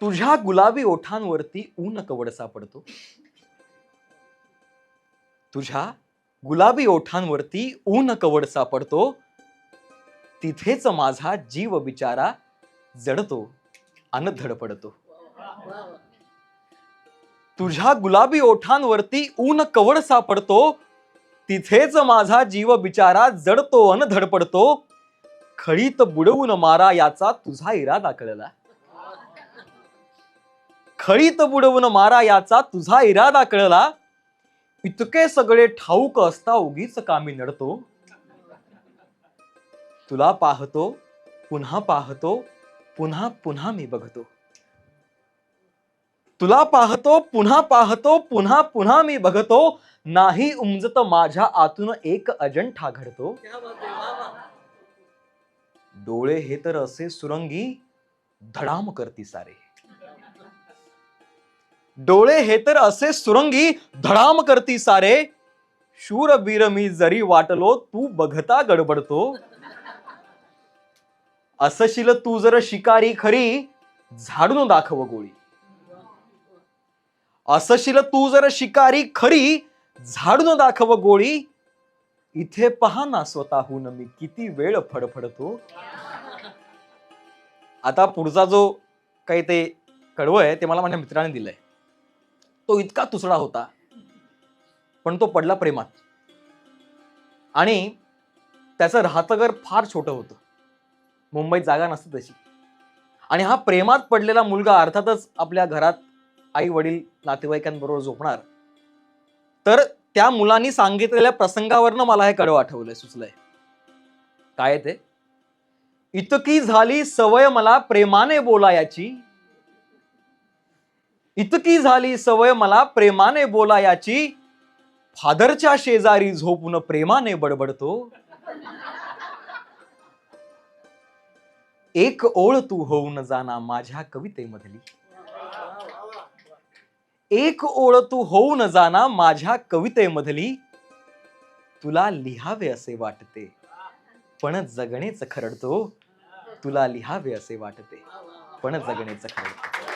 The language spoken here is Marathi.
तुझ्या गुलाबी ओठांवरती ऊन कवडसा पडतो. तुझ्या गुलाबी ओठांवरती ऊन कवडसा पडतो. तिथेच माझा जीव बिचारा जडतो अन धडपडतो. तुझ्या गुलाबी ओठांवरती ऊन कवड सापडतो तिथेच माझा जीव बिचारा जडतो अन धडपडतो. खळीत बुडवून मारा याचा तुझा इरादा कळला. खळीत बुडवून मारा याचा तुझा इरादा कळला? इतके सगळे ठाऊक असता उगीच कामी नडतो. तुला पाहतो पुन्हा पाहतो पुन्हा पुन्हा मी बघतो. तुला पाहतो पुन्हा पाहतो पुन्हा पुन्हा मी बघतो. नाही उमजत माझ्या आतून एक अजंठा घडतो. डोळे हे तर असे सुरंगी धडाम करती सारे. डोळे हे तर असे सुरंगी धडाम करती सारे. शूर वीर मी जरी वाटलो तू बघता गडबडतो. असशील तू जर शिकारी खरी झाडून दाखव गोळी. असशील तू जर शिकारी खरी झाडून दाखव गोळी. इथे पहा ना स्वतःहून मी किती वेळ फडफडतो. आता पुढचा जो काही ते कडवं आहे ते मला माझ्या मित्राने दिलंय. तो इतका तुसडा होता. पण तो पडला प्रेमात. आणि त्याचं राहतं घर फार छोटं होतं. मुंबईत जागा नसते तशी. आणि हा प्रेमात पडलेला मुलगा अर्थातच आपल्या घरात आई वडील नातेवाईकांबरोबर झोपणार. तर त्या मुलांनी सांगितलेल्या प्रसंगावरनं मला हे कडवं आठवलंय सुचलंय. काय ते? इतकी झाली सवय मला प्रेमाने बोलायाची इतकी झाली सवय मला प्रेमाने बोलायाची फादरच्या शेजारी झोपून प्रेमाने बडबडतो. एक ओळ तू होऊन जाना माझ्या कवितेमधली. एक ओळ तू होऊन जाना माझ्या कवितेमधली. तुला लिहावे असे वाटते पण जगणेच खरडतो. तुला लिहावे असे वाटते पण जगणेच खरडतो.